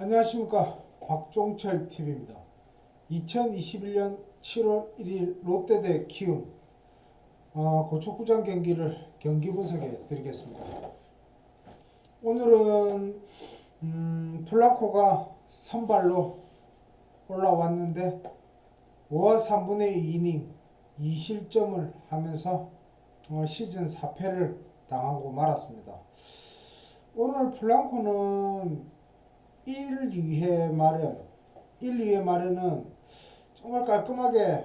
안녕하십니까 박종철 TV입니다. 2021년 7월 1일 롯데 대 키움 어, 고척구장 경기를 경기 분석해 드리겠습니다. 오늘은 음, 플라코가 선발로 올라왔는데 5와 3분의 2이닝 2실점을 하면서 어, 시즌 4패를 당하고 말았습니다. 오늘 플랑코는 1, 2회 말에 1, 2회 말에는 정말 깔끔하게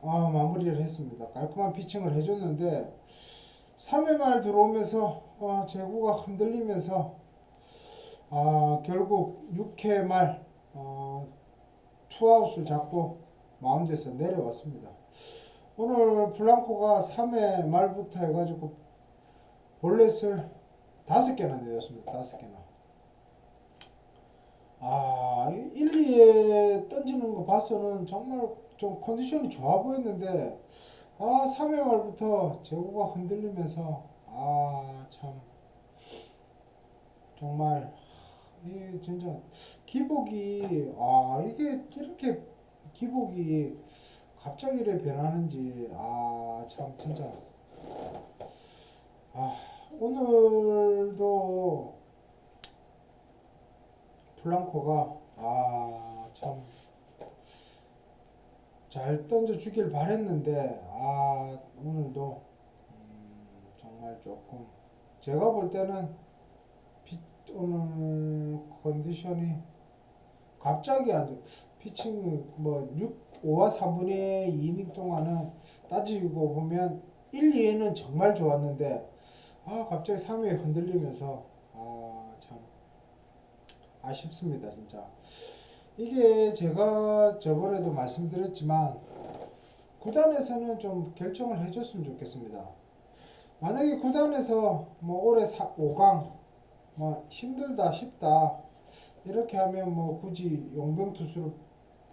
어, 마무리를 했습니다. 깔끔한 피칭을 해줬는데 3회 말 들어오면서 어, 제구가 흔들리면서 아, 결국 6회 말 어, 투아웃을 잡고 마운드에서 내려왔습니다. 오늘 블랑코가 3회 말부터 해가지고 볼넷을 다섯 개나 내줬습니다. 다섯 개나. 아, 1, 2에 던지는 거 봐서는 정말 좀 컨디션이 좋아 보였는데, 아, 3회 말부터 제구가 흔들리면서, 아, 참, 정말, 이 진짜, 기복이, 아, 이게 이렇게 기복이 갑자기 이렇게 변하는지, 아, 참, 진짜, 아, 오늘도 플랑코가 아 참 잘 던져 주길 바랬는데 아 오늘도 음, 정말 조금 제가 볼 때는 피, 오늘 컨디션이 갑자기 안 좋. 피칭 뭐 6, 5와 3분의 2이닝 동안은 따지고 보면 1, 2회는 정말 좋았는데 아 갑자기 3회에 흔들리면서 아쉽습니다 진짜 이게 제가 저번에도 말씀드렸지만 구단에서는 좀 결정을 해줬으면 좋겠습니다 만약에 구단에서 뭐 올해 4, 5강 뭐 힘들다 쉽다 이렇게 하면 뭐 굳이 용병 투수를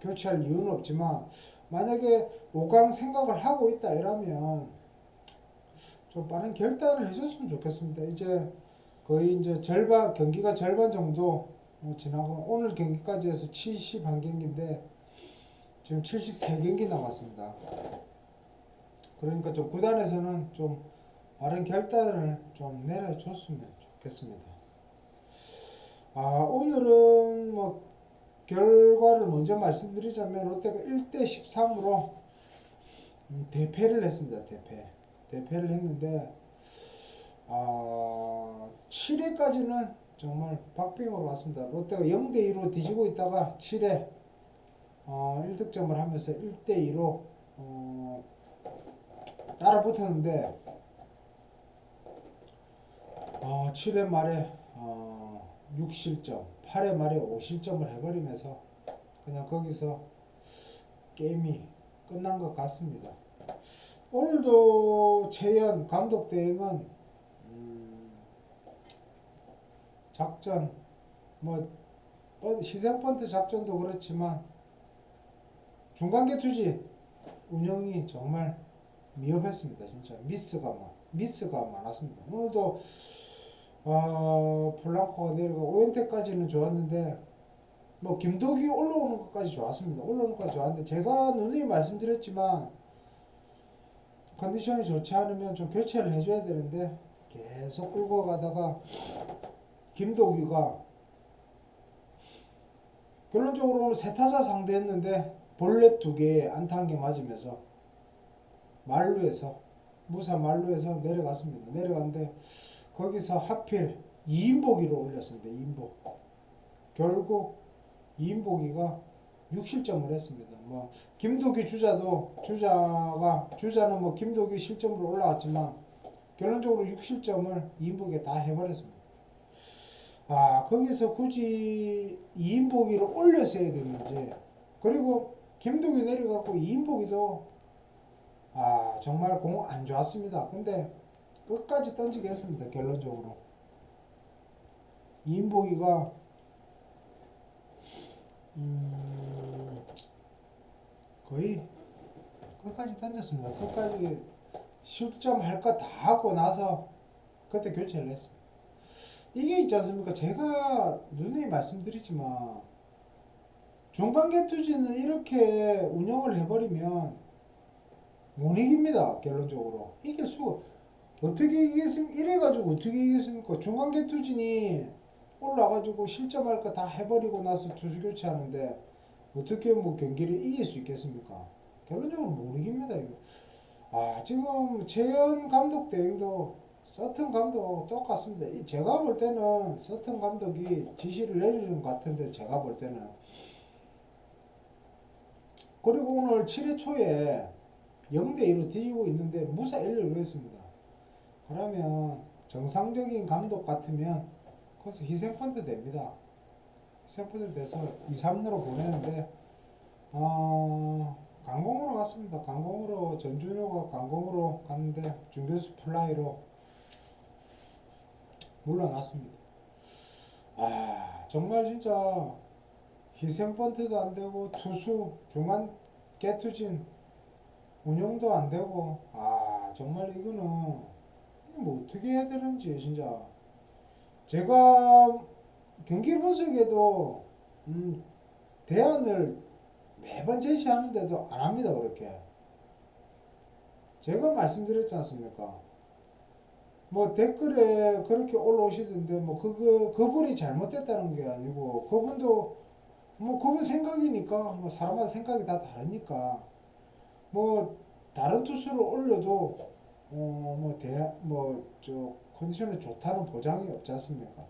교체할 이유는 없지만 만약에 5강 생각을 하고 있다 이러면 좀 빠른 결단을 해줬으면 좋겠습니다. 이제 거의 이제 절반 경기가 절반 정도 뭐 지나고 오늘 경기까지 해서 71 경기인데 지금 73경기 남았습니다. 그러니까 좀 구단에서는 좀 빠른 결단을 좀 내려줬으면 좋겠습니다. 아 오늘은 뭐 결과를 먼저 말씀드리자면 롯데가 1대 13으로 음, 대패를 했습니다. 대패. 대패를 했는데 아 7회까지는 정말 박빙으로 왔습니다. 롯데가 0대 2로 뒤지고 있다가 7회 어, 1득점을 하면서 1대 2로 어, 따라 붙었는데 어, 7회 말에 어, 6실점, 8회 말에 5실점을 해버리면서 그냥 거기서 게임이 끝난 것 같습니다. 오늘도 최현 감독 대행은 음, 작전 뭐 번- 희생 번트 작전도 그렇지만 중간계 투지 운영이 정말 미흡했습니다. 진짜 미스가 많 미스가 많았습니다. 오늘도 어, 폴랑코가 내려가 오연태까지는 좋았는데 뭐 김도기 올라오는 것까지 좋았습니다. 올라오는 것까지 좋았는데 제가 누누이 말씀드렸지만 컨디션이 좋지 않으면 좀 교체를 해줘야 되는데 계속 끌고 가다가 김도기가 결론적으로 세 타자 상대했는데 볼넷 두 개에 안타 한 개 맞으면서 말루에서 무사 말루에서 내려갔습니다. 내려갔는데 거기서 하필 이인보기로 올렸습니다. 이인보. 결국 이인보기가 6실점을 했습니다. 뭐 김도기 주자도 주자가 주자는 뭐 김도기 실점으로 올라왔지만 결론적으로 6실점을 이인보기가 다 해버렸습니다. 아 거기서 굳이 이인보기를 올렸어야 됐는지 그리고 김도기 내려가고 이인보기도 아 정말 공 안 좋았습니다. 근데 끝까지 던지게 했습니다. 결론적으로 이인보기가 음, 거의 끝까지 던졌습니다. 끝까지 실점할 거 다 하고 나서 그때 교체를 했습니다. 이게 있지 않습니까? 제가 누누이 말씀드리지만 중간계 투지는 이렇게 운영을 해버리면 못 이깁니다. 결론적으로 이길 수가 어떻게 이기겠습니까? 이래가지고 어떻게 이기겠습니까? 중간계 투진이 올라가지고 실점할 거 다 해버리고 나서 투수 교체하는데 어떻게 뭐 경기를 이길 수 있겠습니까? 결론적으로 못 이깁니다. 이거. 아 지금 재현 감독 대행도 서튼 감독하고 똑같습니다. 이- 제가 볼 때는 서튼 감독이 지시를 내리는 것 같은데 제가 볼 때는 그리고 오늘 7회 초에 0대 2로 뒤지고 있는데 무사 1루를 했습니다. 그러면 정상적인 감독 같으면 거기서 희생펀드 됩니다. 희생펀드 돼서 2, 3루로 보내는데 어, 강공으로 갔습니다. 강공으로 전준호가 강공으로 갔는데 중교수 플라이로 물러났습니다. 아 정말 진짜 희생번트도 안 되고 투수 중간 개투진 운영도 안 되고 아 정말 이거는 이거 뭐 어떻게 해야 되는지 진짜. 제가 경기 분석에도 음, 대안을 매번 제시하는데도 안 합니다 그렇게. 제가 말씀드렸지 않습니까 뭐 댓글에 그렇게 올라오시던데 뭐 그거 그분이 잘못됐다는 게 아니고 그분도 뭐 그분 생각이니까 뭐 사람마다 생각이 다 다르니까 뭐 다른 투수를 올려도 어뭐대뭐저 컨디션이 좋다는 보장이 없지 않습니까?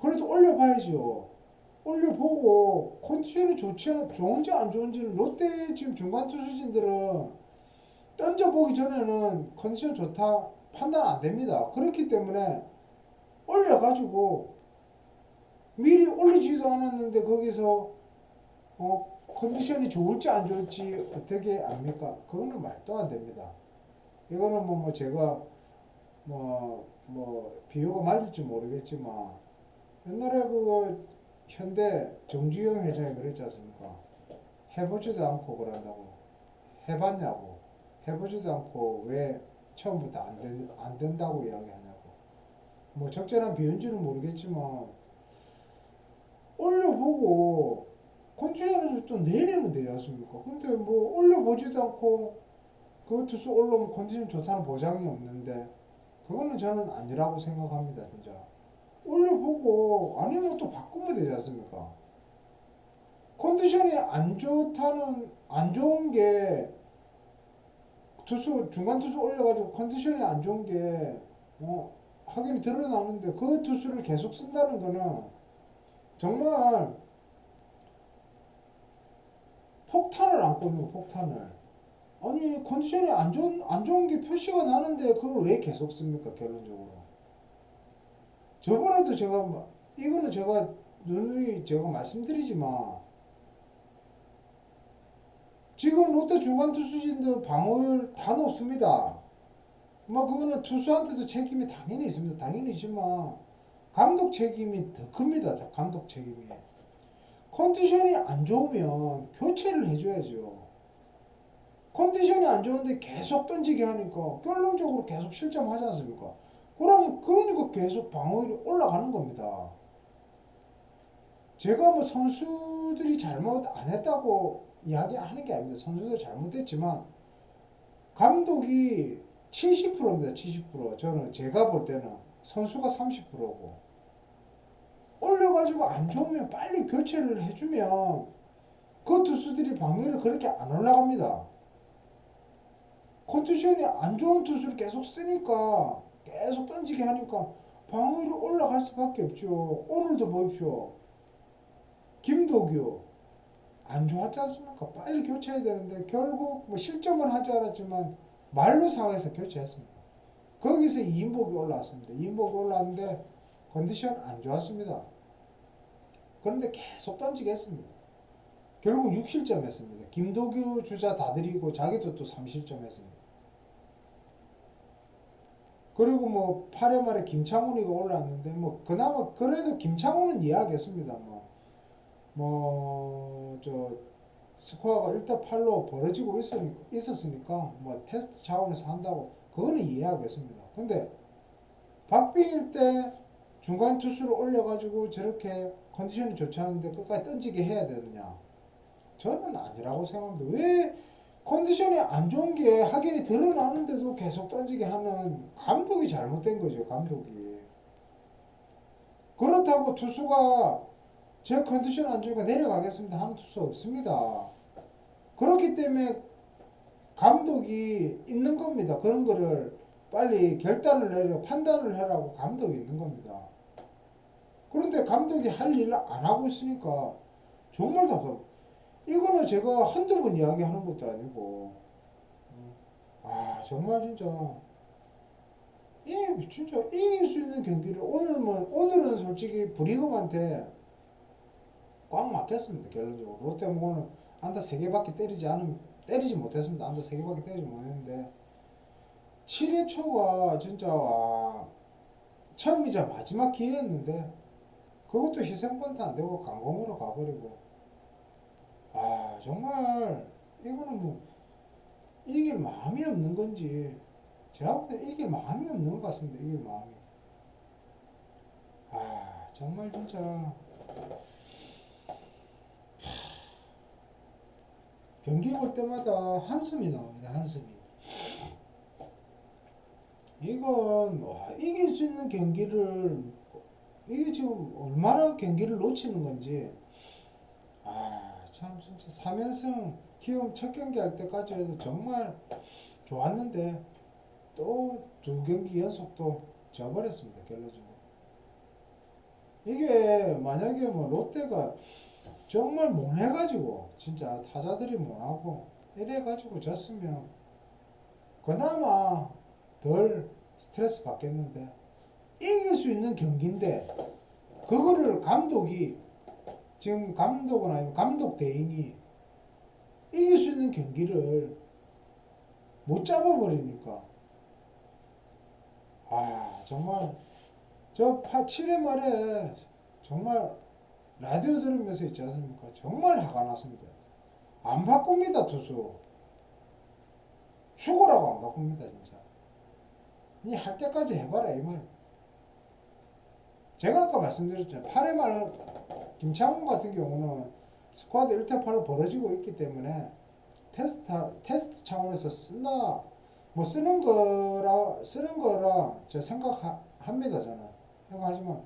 그래도 올려봐야죠. 올려보고 컨디션이 좋지 않- 좋은지 안 좋은지는 롯데 지금 중간 투수진들은 던져보기 전에는 컨디션 좋다 판단 안 됩니다. 그렇기 때문에 올려가지고 미리 올리지도 않았는데 거기서 어 컨디션이 좋을지 안 좋을지 어떻게 압니까? 그거는 말도 안 됩니다. 이거는 뭐, 뭐 제가 뭐, 뭐 비유가 맞을지 모르겠지만 옛날에 그 현대 정주영 회장이 그랬지 않습니까? 해보지도 않고 그런다고 해봤냐고 해보지도 않고 왜 처음부터 안, 된, 안 된다고 이야기하냐고 뭐 적절한 비유인지는 모르겠지만 올려보고 컨디션을 또 내리면 되지 않습니까? 근데 뭐 올려보지도 않고 그 투수 올라오면 컨디션 좋다는 보장이 없는데 그거는 저는 아니라고 생각합니다 진짜 올려보고 아니면 또 바꾸면 되지 않습니까? 컨디션이 안 좋다는 안 좋은 게 투수 중간 투수 올려가지고 컨디션이 안 좋은 게 어, 확인이 드러나는데 그 투수를 계속 쓴다는 거는 정말 폭탄을 있는 거 폭탄을. 아니 컨디션이 안 좋은 안 좋은 게 표시가 나는데 그걸 왜 계속 씁니까 결론적으로? 저번에도 제가 마- 이거는 제가 누누이 제가 말씀드리지만 지금 롯데 중간 투수진들 방어율 다 높습니다. 뭐 그거는 투수한테도 책임이 당연히 있습니다. 당연히 있지만 감독 책임이 더 큽니다. 다 감독 책임이. 컨디션이 안 좋으면 교체를 해줘야죠. 컨디션이 안 좋은데 계속 던지게 하니까 결론적으로 계속 실점하지 않습니까? 그럼 그러니까 계속 방어율이 올라가는 겁니다. 제가 뭐 선수들이 잘못 안 했다고 이야기하는 게 아닙니다. 선수들 잘못했지만 감독이 70%입니다. 70%. 저는 제가 볼 때는 선수가 30%고 올려가지고 안 좋으면 빨리 교체를 해주면 그 투수들이 방어율이 그렇게 안 올라갑니다. 컨디션이 안 좋은 투수를 계속 쓰니까 계속 던지게 하니까 방어율이 올라갈 수밖에 없죠. 오늘도 보십시오. 김도규 안 좋았지 않습니까? 빨리 교체해야 되는데 결국 뭐 실점은 하지 않았지만 말로 상해서 교체했습니다. 거기서 이인복이 올라왔습니다. 이인복이 올라왔는데 컨디션 안 좋았습니다. 그런데 계속 던지게 했습니다. 결국 6실점 했습니다. 김도규 주자 다 드리고 자기도 또 3실점 했습니다. 그리고 뭐 8회 말에 김창훈이가 올라왔는데 뭐 그나마 그래도 김창훈은 이해하겠습니다. 뭐 뭐 저 스코어가 1대 8로 벌어지고 있으니까, 있었으니까 뭐 테스트 차원에서 한다고 그거는 이해하겠습니다. 근데 박빙일 때 중간 투수를 올려가지고 저렇게 컨디션이 좋지 않은데 끝까지 던지게 해야 되느냐? 저는 아니라고 생각합니다. 왜 컨디션이 안 좋은 게 확인이 드러나는데도 계속 던지게 하는 감독이 잘못된 거죠, 감독이. 그렇다고 투수가 제 컨디션 안 좋으니까 내려가겠습니다 하는 투수 없습니다. 그렇기 때문에 감독이 있는 겁니다. 그런 거를 빨리 결단을 내려 판단을 해라고 감독이 있는 겁니다. 그런데 감독이 할 일을 안 하고 있으니까 정말 답답. 이거는 제가 한두 번 이야기하는 것도 아니고, 아 정말 진짜 이 진짜 이길 수 있는 경기를 오늘은 오늘은 솔직히 브리검한테 꽉 막혔습니다 결론적으로. 롯데 모고는 안타 세 개밖에 때리지 않으면 때리지 못했습니다. 안타 세 개밖에 때리지 못했는데 7회 초가 진짜 와 처음이자 마지막 기회였는데 그것도 희생번트 안 되고 강공으로 가버리고. 아 정말 이거는 뭐 이길 마음이 없는 건지 제가 볼 때 이길 마음이 없는 것 같습니다 이길 마음이. 아 정말 진짜 경기 볼 때마다 한숨이 나옵니다 한숨이. 이건 와, 이길 수 있는 경기를 이게 지금 얼마나 경기를 놓치는 건지. 아 참 진짜 3연승 키움 첫 경기 할 때까지 해도 정말 좋았는데 또 두 경기 연속 또 져버렸습니다 결론적으로. 이게 만약에 뭐 롯데가 정말 못해가지고 진짜 타자들이 못하고 이래가지고 졌으면 그나마 덜 스트레스 받겠는데 이길 수 있는 경기인데 그거를 감독이 지금 감독은 아니고 감독 대행이 이길 수 있는 경기를 못 잡아버리니까. 아 정말 저 7회 말에 정말 라디오 들으면서 있지 않습니까? 정말 화가 났습니다. 안 바꿉니다 투수. 죽으라고 안 바꿉니다 진짜. 니 할 때까지 해봐라 이 말. 제가 아까 말씀드렸잖아요. 8회 말 김창훈 같은 경우는 스쿼드 1대 8로 벌어지고 있기 때문에 테스트 테스트 차원에서 쓴다 뭐 쓰는 거라 쓰는 거라 저 생각합니다 저는. 생각하지만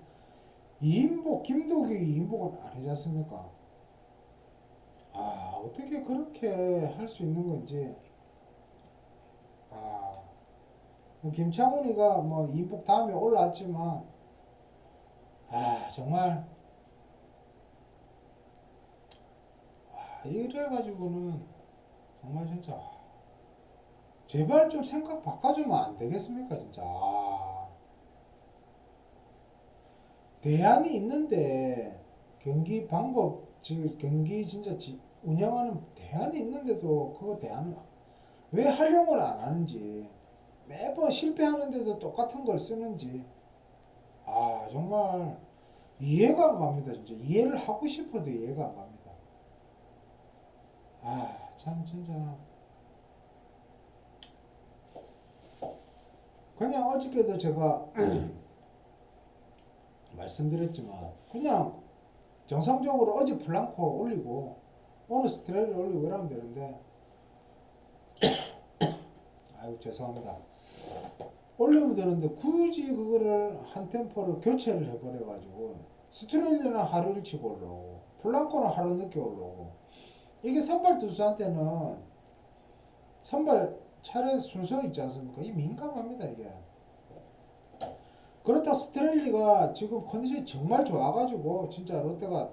이인복 김도기 이인복은 아니지 않습니까? 아 어떻게 그렇게 할 수 있는 건지 아 김창훈이가 뭐 이인복 다음에 올라왔지만 아 정말 이래 가지고는 정말 진짜 제발 좀 생각 바꿔주면 안 되겠습니까 진짜 아. 대안이 있는데 경기 방법 지금 경기 진짜 지, 운영하는 대안이 있는데도 그거 대안을 왜 활용을 안 하는지 매번 실패하는데도 똑같은 걸 쓰는지 아 정말 이해가 안 갑니다 진짜 이해를 하고 싶어도 이해가 안 갑니다. 아, 참, 진짜. 그냥 어저께도 제가 말씀드렸지만, 그냥 정상적으로 어제 플랑코 올리고, 오늘 스트레를 올리고 이러면 되는데, 아이고, 죄송합니다. 올리면 되는데, 굳이 그거를 한 템포를 교체를 해버려 가지고, 스트레일은 하루 일찍 올라오고, 플랑코는 하루 늦게 올라오고, 이게 선발 투수한테는 선발 차례 순서 있지 않습니까? 이 민감합니다 이게. 그렇다 스트렐리가 지금 컨디션이 정말 좋아가지고 진짜 롯데가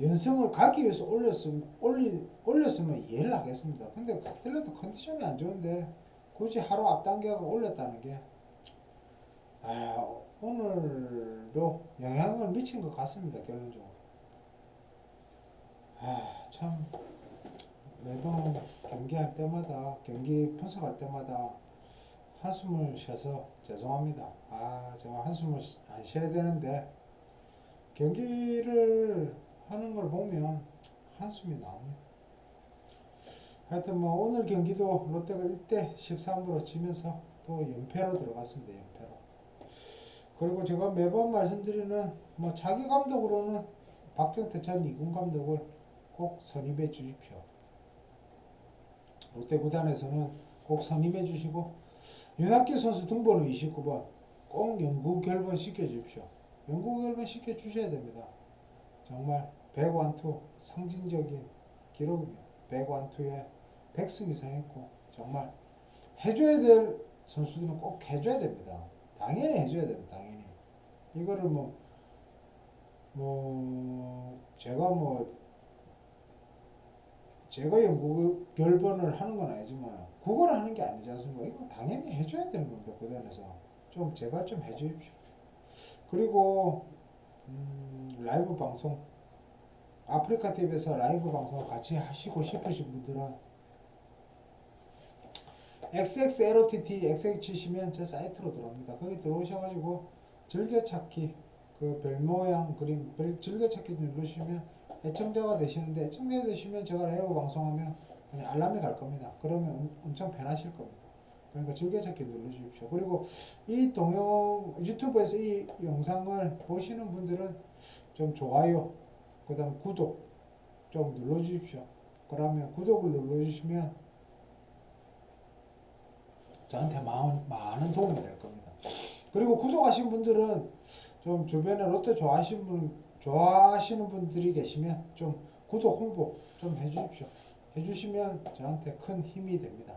연승을 가기 위해서 올렸으면 올리 올렸으면 이해를 하겠습니다. 근데 그 스텔라도 컨디션이 안 좋은데 굳이 하루 앞당겨가 올렸다는 게 아, 오늘도 영향을 미친 것 같습니다 결론적으로. 아, 참. 매번 경기할 때마다 경기 분석할 때마다 한숨을 쉬어서 죄송합니다. 아 제가 한숨을 안 쉬어야 되는데 경기를 하는 걸 보면 한숨이 나옵니다. 하여튼 뭐 오늘 경기도 롯데가 1대 13으로 지면서 또 연패로 들어갔습니다. 연패로. 그리고 제가 매번 말씀드리는 뭐 자기 감독으로는 박경태 전 이군 감독을 꼭 선임해 주십시오. 롯데 구단에서는 꼭 선임해 주시고 윤학기 선수 등번호 29번 꼭 연구 결번 시켜 주십시오. 연구 결번 시켜 주셔야 됩니다. 정말 백완투 상징적인 기록입니다. 백완투에 백승 이상 했고 정말 해줘야 될 선수들은 꼭 해줘야 됩니다. 당연히 해줘야 됩니다. 당연히 이거를 뭐뭐 제가 뭐 제가 연구 결번을 하는 건 아니지만 그걸 하는 게 아니지 않습니까? 이거 당연히 해줘야 되는 겁니다. 구단에서 좀 제발 좀 해주십시오. 그리고 음, 라이브 방송 아프리카 TV에서 라이브 방송 같이 하시고 싶으신 분들은 XXLOTT XX 치시면 제 사이트로 들어옵니다. 거기 들어오셔가지고 즐겨찾기 그 별 모양 그림 별 즐겨찾기 누르시면 애청자가 되시는데 애청자 되시면 제가 라이브 방송하면 그냥 알람이 갈 겁니다. 그러면 엄- 엄청 편하실 겁니다. 그러니까 즐겨찾기 눌러주십시오. 그리고 이 동영 유튜브에서 이 영상을 보시는 분들은 좀 좋아요, 그다음 구독 좀 눌러주십시오. 그러면 구독을 눌러주시면 저한테 많은, 많은 도움이 될 겁니다. 그리고 구독하신 분들은 좀 주변에 롯데 좋아하시는 분, 좋아하시는 분들이 계시면 좀 구독 홍보 좀 해주십시오. 해주시면 저한테 큰 힘이 됩니다.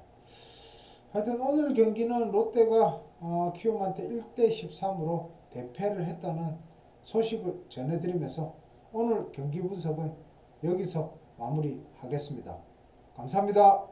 하여튼 오늘 경기는 롯데가 어, 키움한테 1대 13으로 대패를 했다는 소식을 전해드리면서 오늘 경기 분석은 여기서 마무리하겠습니다. 감사합니다.